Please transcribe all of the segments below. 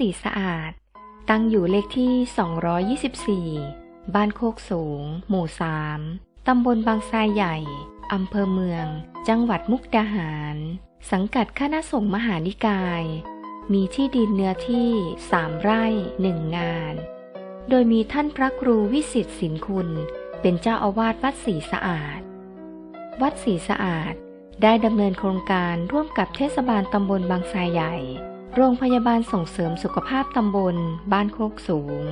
ศรีสะอาด ตั้งอยู่เลขที่ 224 บ้านโคกสูง หมู่ 3 ตำบลบางทรายใหญ่ อำเภอเมือง จังหวัดมุกดาหาร สังกัดคณะสงฆ์มหานิกาย มีที่ดินเนื้อที่ 3 ไร่หนึ่งงาน โดยมีท่านพระครูวิสิตสินคุณ เป็นเจ้าอาวาสวัดศรีสะอาด วัดศรีสะอาดได้ดำเนินโครงการร่วมกับเทศบาลตำบลบางทรายใหญ่ โรงพยาบาลส่งเสริมสุขภาพตำบล บ้านโคกสูง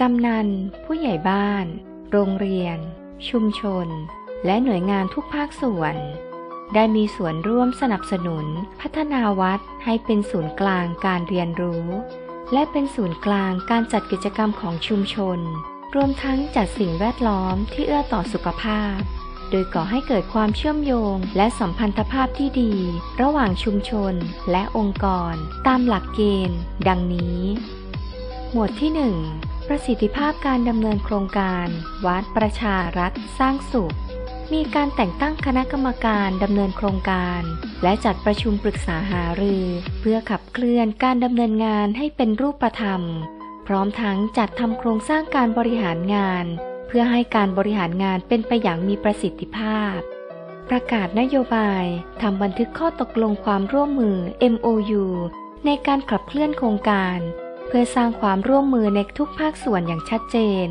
กำนัน ผู้ใหญ่บ้าน โรงเรียน ชุมชน และหน่วยงานทุกภาคส่วน ได้มีส่วนร่วมสนับสนุน พัฒนาวัดให้เป็นศูนย์กลางการเรียนรู้ และเป็นศูนย์กลางการจัดกิจกรรมของชุมชน รวมทั้งจัดสิ่งแวดล้อมที่เอื้อต่อสุขภาพ โดยก่อให้เกิดความเชื่อมโยง และสัมพันธภาพที่ดี ระหว่างชุมชนและองค์กร ตามหลักเกณฑ์ ดังนี้ หมวดที่ 1 ประสิทธิภาพการดำเนินโครงการ วัดประชารัฐสร้างสุข มีการแต่งตั้งคณะกรรมการดำเนินโครงการ และจัดประชุมปรึกษาหารือ เพื่อขับเคลื่อนการดำเนินงานให้เป็นรูปธรรม พร้อมทั้งจัดทำโครงสร้างการบริหารงาน เพื่อให้การบริหารงานเป็นไปอย่างมีประสิทธิภาพ ประกาศนโยบายทำบันทึกข้อตกลงความร่วมมือ MOU ในการขับเคลื่อนโครงการ เพื่อสร้างความร่วมมือในทุกภาคส่วนอย่างชัดเจน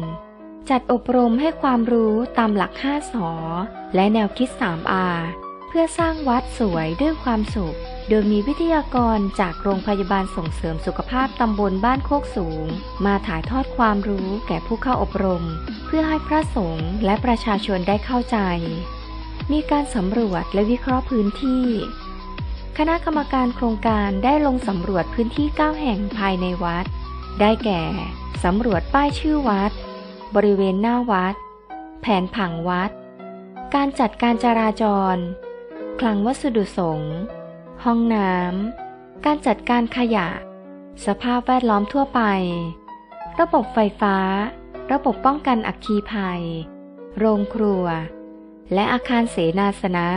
จัดอบรมให้ความรู้ตามหลัก 5 สอ และแนวคิด 3R เพื่อสร้างวัดสวยด้วยความสุข โดยมีวิทยากรจากโรงพยาบาลส่งเสริมสุขภาพตำบลบ้านโคกสูง มาถ่ายทอดความรู้แก่ผู้เข้าอบรม พื่อให้พระสงฆ์และประชาชนได้เข้าใจ มีการสำรวจและวิเคราะห์พื้นที่ คณะกรรมการโครงการได้ลงสำรวจพื้นที่ 9 แห่งภายในวัด ได้แก่ สำรวจป้ายชื่อวัด บริเวณหน้าวัด แผนผังวัด การจัดการจราจร คลังวัสดุสงฆ์ ห้องน้ำ การจัดการขยะ สภาพแวดล้อมทั่วไป ระบบไฟฟ้า ระบบป้องกันอัคคีภัย โรงครัว และอาคารเสนาสนะ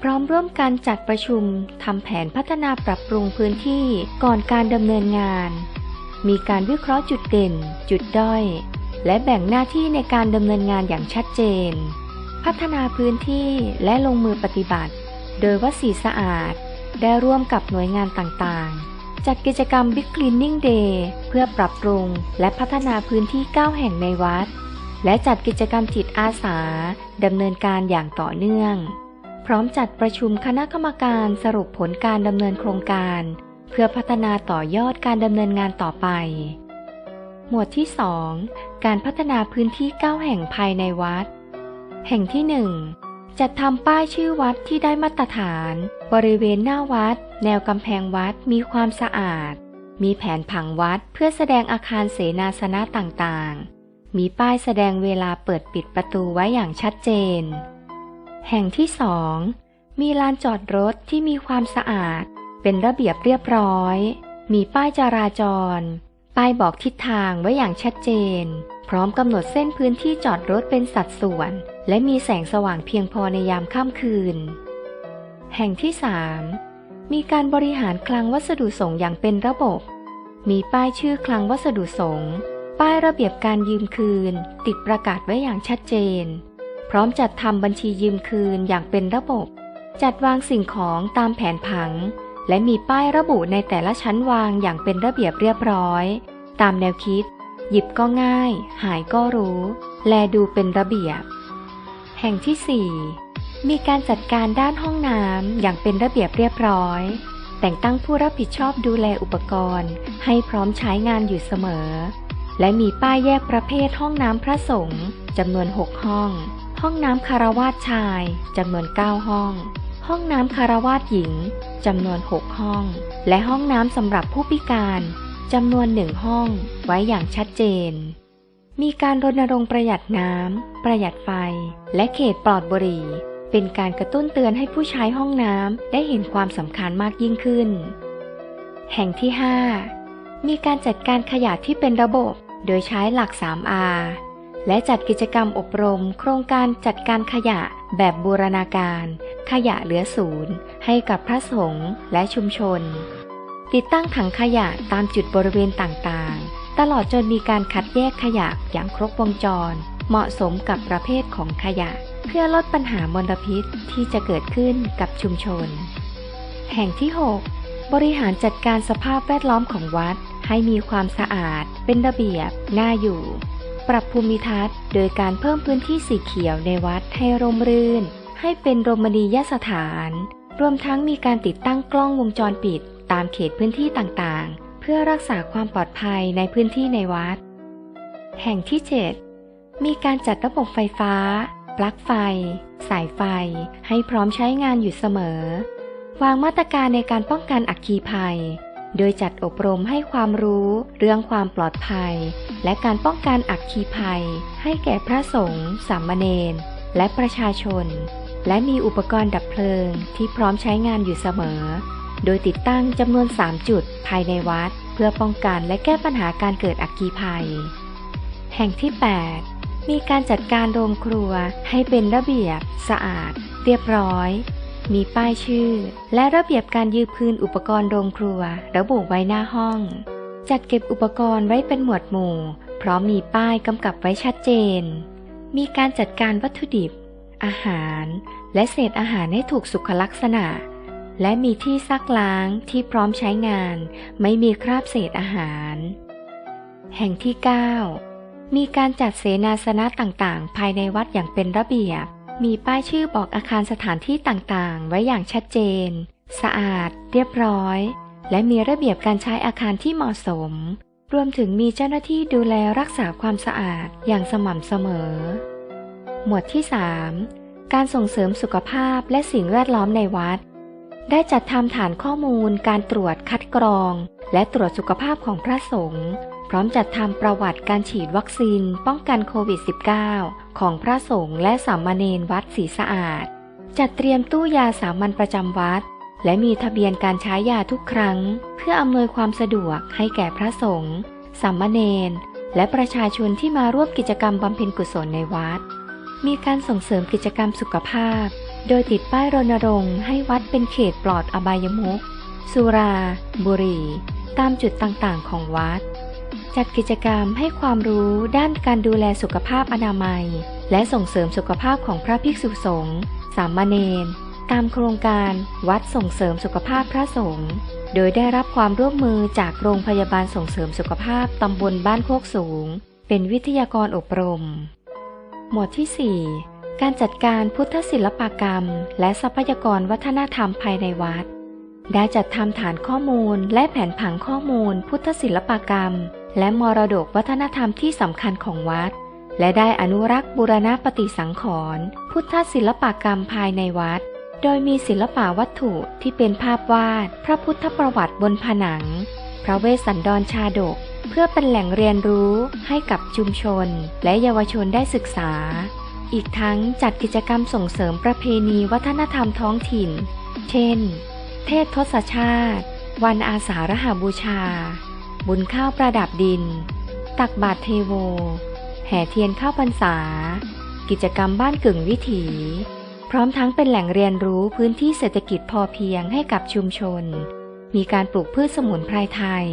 พร้อมร่วมกันจัดประชุมทำแผนพัฒนาปรับปรุงพื้นที่ก่อนการดำเนินงาน มีการวิเคราะห์จุดเด่น จุดด้อย และแบ่งหน้าที่ในการดำเนินงานอย่างชัดเจน พัฒนาพื้นที่และลงมือปฏิบัติ โดยวัดศรีสะอาดได้ร่วมกับหน่วยงานต่างๆ จัดกิจกรรม Big Cleaning Day เพื่อปรับปรุงและพัฒนาพื้นที่ 9 แห่งในวัด และจัดกิจกรรมจิตอาสาดำเนินการอย่างต่อเนื่อง พร้อมจัดประชุมคณะกรรมการสรุปผลการดำเนินโครงการ เพื่อพัฒนาต่อยอดการดำเนินงานต่อไป หมวดที่ 2 การพัฒนาพื้นที่ 9 แห่งภายในวัด แห่งที่ 1 จัดทำป้ายชื่อวัดที่ได้มาตรฐาน บริเวณหน้าวัด แนวกำแพงวัดมีความสะอาด มีแผนผังวัดเพื่อแสดงอาคารเสนาสนะต่างๆ มีป้ายแสดงเวลาเปิดปิดประตูไว้อย่างชัดเจน แห่งที่สองมีลานจอดรถที่มีความสะอาด เป็นระเบียบเรียบร้อย มีป้ายจราจร ป้ายบอกทิศทางไว้อย่างชัดเจน พร้อมกำหนดเส้นพื้นที่จอดรถเป็นสัดส่วน และมีแสงสว่างเพียงพอในยามค่ำคืน แห่งที่ 3 มีการบริหารคลังวัสดุส่งอย่างเป็นระบบ มีป้ายชื่อคลังวัสดุส่งป้ายระเบียบการยืมคืน ติดประกาศไว้อย่างชัดเจน พร้อมจัดทำบัญชียืมคืนอย่างเป็นระบบ จัดวางสิ่งของตามแผนผัง และมีป้ายระบุในแต่ละชั้นวางอย่างเป็นระเบียบเรียบร้อย ตามแนวคิด หยิบก็ง่าย หายก็รู้ แลดูเป็นระเบียบ แห่งที่ 4 มีการจัดการด้านห้องน้ำอย่างเป็นระเบียบเรียบร้อย แต่งตั้งผู้รับผิดชอบดูแลอุปกรณ์ ให้พร้อมใช้งานอยู่เสมอ และมีป้ายแยกประเภทห้องน้ำพระสงฆ์จำนวน 6 ห้อง ห้องน้ำคารวาสชายจำนวน 9 ห้อง ห้องน้ำคารวาสหญิงจำนวน 6 ห้อง และห้องน้ำสำหรับผู้พิการจำนวนหนึ่งห้องไว้อย่างชัดเจน มีการรณรงค์ประหยัดน้ำ ประหยัดไฟ และเขตปลอดบุหรี่ เป็นการกระตุ้นเตือนให้ผู้ใช้ห้องน้ำได้เห็นความสำคัญมากยิ่งขึ้น แห่งที่ 5 มีการจัดการขยะที่เป็นระบบ โดยใช้หลัก 3R และจัดกิจกรรมอบรม โครงการจัดการขยะแบบบูรณาการ ขยะเหลือศูนย์ให้กับพระสงฆ์และชุมชน ติดตั้งถังขยะตามจุดบริเวณต่างๆ ตลอดจนมีการคัดแยกขยะอย่างครบวงจร เหมาะสมกับประเภทของขยะ เพื่อลดปัญหามลพิษที่จะเกิดขึ้นกับชุมชน แห่งที่ 6 บริหารจัดการสภาพแวดล้อมของวัด ให้มีความสะอาด เป็นระเบียบ น่าอยู่ ปรับภูมิทัศน์ โดยการเพิ่มพื้นที่สีเขียวในวัดให้ร่มรื่น ให้เป็นรมณียสถาน รวมทั้งมีการติดตั้งกล้องวงจรปิด ตามเขตพื้นที่ต่างๆ เพื่อรักษาความปลอดภัยในพื้นที่ในวัด แห่งที่ 7 มีการจัดระบบไฟฟ้า ปลั๊กไฟ สายไฟ ให้พร้อมใช้งานอยู่เสมอ วางมาตรการในการป้องกันอัคคีภัย โดยจัดอบรมให้ความรู้เรื่องความปลอดภัย และการป้องกันอัคคีภัย ให้แก่พระสงฆ์สามเณรและประชาชน และมีอุปกรณ์ดับเพลิงที่พร้อมใช้งานอยู่เสมอ โดยติดตั้งจำนวน 3 จุดภายในวัด เพื่อป้องกันและแก้ปัญหาการเกิดอัคคีภัย แห่งที่ 8 มีการจัดการโรงครัวให้เป็นระเบียบ สะอาด เรียบร้อย มีป้ายชื่อ และระเบียบการยืมคืนอุปกรณ์โรงครัว ระบุไว้หน้าห้อง จัดเก็บอุปกรณ์ไว้เป็นหมวดหมู่ พร้อมมีป้ายกำกับไว้ชัดเจน มีการจัดการวัตถุดิบ อาหารและเศษอาหารให้ถูกสุขลักษณะ และมีที่ซักล้างที่พร้อมใช้งาน ไม่มีคราบเศษอาหาร แห่งที่ 9 มีการจัดเสนาสนะต่างๆ ภายในวัดอย่างเป็นระเบียบ มีป้ายชื่อบอกอาคารสถานที่ต่างๆ ไว้อย่างชัดเจน สะอาด เรียบร้อย และมีระเบียบการใช้อาคารที่เหมาะสม รวมถึงมีเจ้าหน้าที่ดูแลรักษาความสะอาดอย่างสม่ำเสมอ หมวดที่ 3 การส่งเสริมสุขภาพและสิ่งแวดล้อมในวัด ได้จัดทำฐานข้อมูล การตรวจคัดกรอง และตรวจสุขภาพของพระสงฆ์พร้อมจัดทำประวัติการฉีดวัคซีน ป้องกันโควิด -19 ของพระสงฆ์และสามเณรวัดศรีสะอาด จัดเตรียมตู้ยาสามัญประจำวัด และมีทะเบียนการใช้ยาทุกครั้ง เพื่ออำนวยความสะดวกให้แก่พระสงฆ์สามเณรและประชาชนที่มาร่วมกิจกรรมบำเพ็ญกุศลในวัด มีการส่งเสริมกิจกรรมสุขภาพ โดยติดป้ายรณรงค์ให้วัดเป็นเขตปลอดอบายมุข สุรา บุหรี่ ตามจุดต่างๆ ของวัด จัดกิจกรรมให้ความรู้ด้านการดูแลสุขภาพอนามัย และส่งเสริมสุขภาพของพระภิกษุสงฆ์ สามเณร ตามโครงการวัดส่งเสริมสุขภาพพระสงฆ์ โดยได้รับความร่วมมือจากโรงพยาบาลส่งเสริมสุขภาพตำบลบ้านโคกสูง เป็นวิทยากรอบรม หมวดที่ 4 การจัดการพุทธศิลปกรรม และทรัพยากรวัฒนธรรมภายในวัด ได้จัดทำฐานข้อมูลและแผนผังข้อมูล พุทธศิลปกรรม และมรดกวัฒนธรรมที่สำคัญของวัด และได้อนุรักษ์บูรณปฏิสังขรณ์พุทธศิลปกรรมภายในวัด โดยมีศิลปวัตถุที่เป็นภาพวาด พระพุทธประวัติบนผนัง พระเวสสันดรชาดก เพื่อเป็นแหล่งเรียนรู้ให้กับชุมชน และเยาวชนได้ศึกษา อีกทั้งจัดกิจกรรมส่งเสริมประเพณีวัฒนธรรมท้องถิ่น เช่น เทศทศชาติ วันอาสาฬหบูชา บุญข้าวประดับดิน ตักบาตรเทโว แห่เทียนเข้าพรรษา กิจกรรมบ้านกึ่งวิถี พร้อมทั้งเป็นแหล่งเรียนรู้พื้นที่เศรษฐกิจพอเพียงให้กับชุมชน มีการปลูกพืชสมุนไพรไทย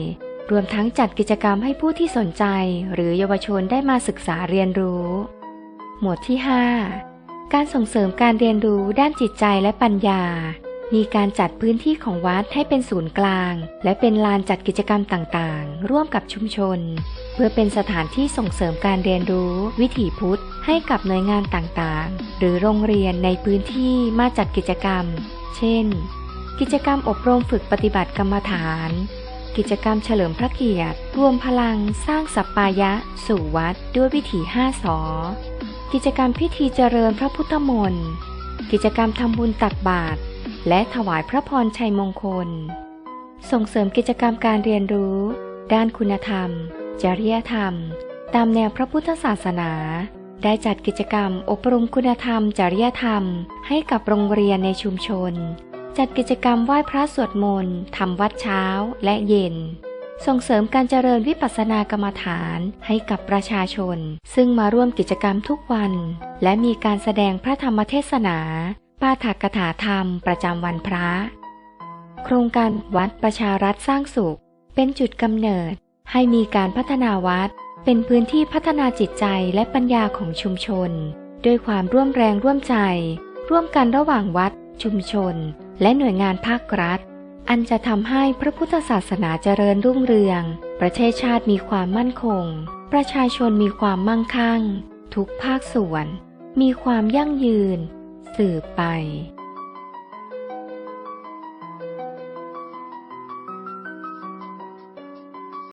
รวมทั้งจัดกิจกรรมให้ผู้ที่สนใจ หรือเยาวชนได้มาศึกษาเรียนรู้ หมวดที่ 5 การส่งเสริมการเรียนรู้ด้านจิตใจและปัญญา มีการจัดพื้นที่ของวัดให้เป็นศูนย์กลาง และเป็นลานจัดกิจกรรมต่างๆ ร่วมกับชุมชน เพื่อเป็นสถานที่ส่งเสริมการเรียนรู้ วิถีพุทธ ให้กับหน่วยงานต่างๆ หรือโรงเรียนในพื้นที่มาจัดกิจกรรม เช่น กิจกรรมอบรมฝึกปฏิบัติกรรมฐาน กิจกรรมเฉลิมพระเกียรติ รวมพลังสร้างสัปปายะ สู่วัดด้วยวิถี5สอกิจกรรมพิธีเจริญพระพุทธมนต์ กิจกรรมทำบุญตักบาตร และถวายพระพรชัยมงคล ส่งเสริมกิจกรรมการเรียนรู้ ด้านคุณธรรม จริยธรรม ตามแนวพระพุทธศาสนา ได้จัดกิจกรรมอบรมคุณธรรม จริยธรรม ให้กับโรงเรียนในชุมชน จัดกิจกรรมไหว้พระสวดมนต์ทำวัดเช้าและเย็น ส่งเสริมการเจริญวิปัสสนากรรมฐานให้กับประชาชน ซึ่งมาร่วมกิจกรรมทุกวัน และมีการแสดงพระธรรมเทศนา ปาฐกถาธรรมประจำวันพระ โครงการวัดประชารัฐสร้างสุข เป็นจุดกำเนิด ให้มีการพัฒนาวัด เป็นพื้นที่พัฒนาจิตใจและปัญญาของชุมชน ด้วยความร่วมแรงร่วมใจ ร่วมกันระหว่างวัด ชุมชน และหน่วยงานภาครัฐ อันจะทำให้พระพุทธศาสนาเจริญรุ่งเรือง ประเทศชาติมีความมั่นคง ประชาชนมีความมั่งคั่ง ทุกภาคส่วน มีความยั่งยืน สืบไป